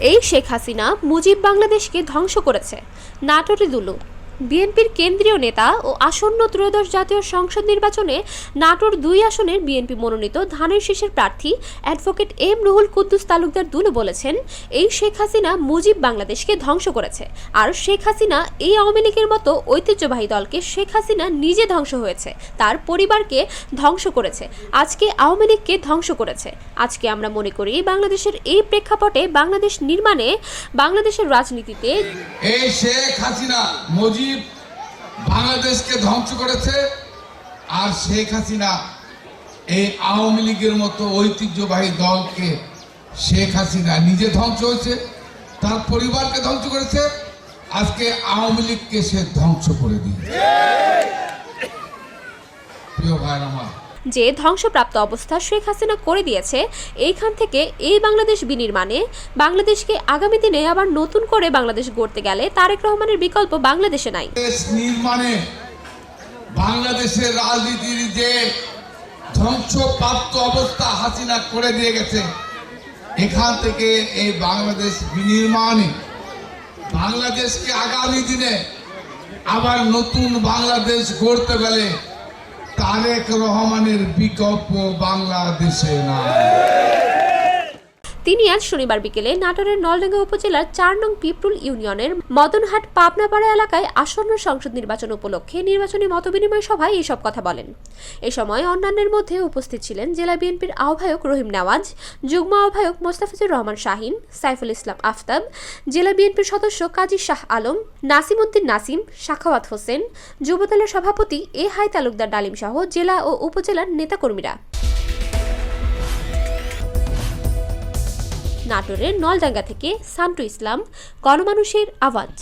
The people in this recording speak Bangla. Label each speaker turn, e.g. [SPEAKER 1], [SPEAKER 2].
[SPEAKER 1] এই শেখ হাসিনা মুজিব বাংলাদেশকে ধ্বংস করেছে। নাটোরে দুলু। বিএনপির কেন্দ্রীয় নেতা ও আসন্ন ত্রয়োদশ জাতীয় সংসদ নির্বাচনে নাটোর দুই আসনের বিএনপি মনোনীত ধানের শীষের প্রার্থী অ্যাডভোকেট এম রুহুল কুদ্দুস তালুকদার দুলু বলেছেন, এই শেখ হাসিনা মুজিব বাংলাদেশকে ধ্বংস করেছে। আর শেখ হাসিনা এই আওয়ামী লীগের মতো ঐতিহ্যবাহী দলকে শেখ হাসিনা নিজে ধ্বংস হয়েছে, তার পরিবারকে ধ্বংস করেছে, আজকে আওয়ামী লীগকে ধ্বংস করেছে। আজকে আমরা মনে করি বাংলাদেশের এই প্রেক্ষাপটে বাংলাদেশ নির্মাণে বাংলাদেশের রাজনীতিতে
[SPEAKER 2] এই শেখ হাসিনা মুজিব বাংলাদেশকে ধ্বংস করেছে, আর শেখ হাসিনা এই আওয়ামী লীগের মতো ঐতিহ্যবাহী দলকে শেখ হাসিনা নিজে ধ্বংস হয়েছে, তার পরিবারকে ধ্বংস করেছে, আজকে আওয়ামী লীগকে সে ধ্বংস করে দিয়েছে। প্রিয় ভাইয়ের আমার
[SPEAKER 1] যে ধ্বংসপ্রাপ্ত অবস্থা শেখ হাসিনা করে দিয়েছে, এইখান থেকে এই বাংলাদেশ বিনির্মাণে বাংলাদেশকে আগামী দিনে আবার নতুন করে বাংলাদেশ গড়তে গেলে তারেক রহমানের বিকল্প বাংলাদেশে নাই।
[SPEAKER 2] নির্মাণে বাংলাদেশের রাজনীতির যে ধ্বংসপ্রাপ্ত অবস্থা হাসিনা করে দিয়ে গেছে, এখান থেকে এই বাংলাদেশ বিনির্মাণে বাংলাদেশকে আগামী দিনে আবার নতুন বাংলাদেশ গড়তে গেলে তারেক রহমানের বিকল্প বাংলাদেশে না
[SPEAKER 1] তিনি আজ শনিবার বিকেলে নাটোরের নলডাঙ্গা উপজেলার চার নং পিপরুল ইউনিয়নের মদনহাট পাবনাপাড়া এলাকায় আসন্ন সংসদ নির্বাচন উপলক্ষে নির্বাচনী মতবিনিময় সভায় এসব কথা বলেন। এ সময় অন্যান্যের মধ্যে উপস্থিত ছিলেন জেলা বিএনপির আহ্বায়ক রহিম নেওয়াজ, যুগ্ম আহ্বায়ক মোস্তাফিজুর রহমান শাহিন, সাইফুল ইসলাম আফতাব, জেলা বিএনপির সদস্য কাজী শাহ আলম, নাসিম উদ্দিন নাসিম সাখাওয়াত হোসেন, যুবদলের সভাপতি এ হাই তালুকদার ডালিম সহ জেলা ও উপজেলার নেতাকর্মীরা। নাটোরের নলডাঙ্গা থেকে সান্টু ইসলাম গণমানুষের আওয়াজ।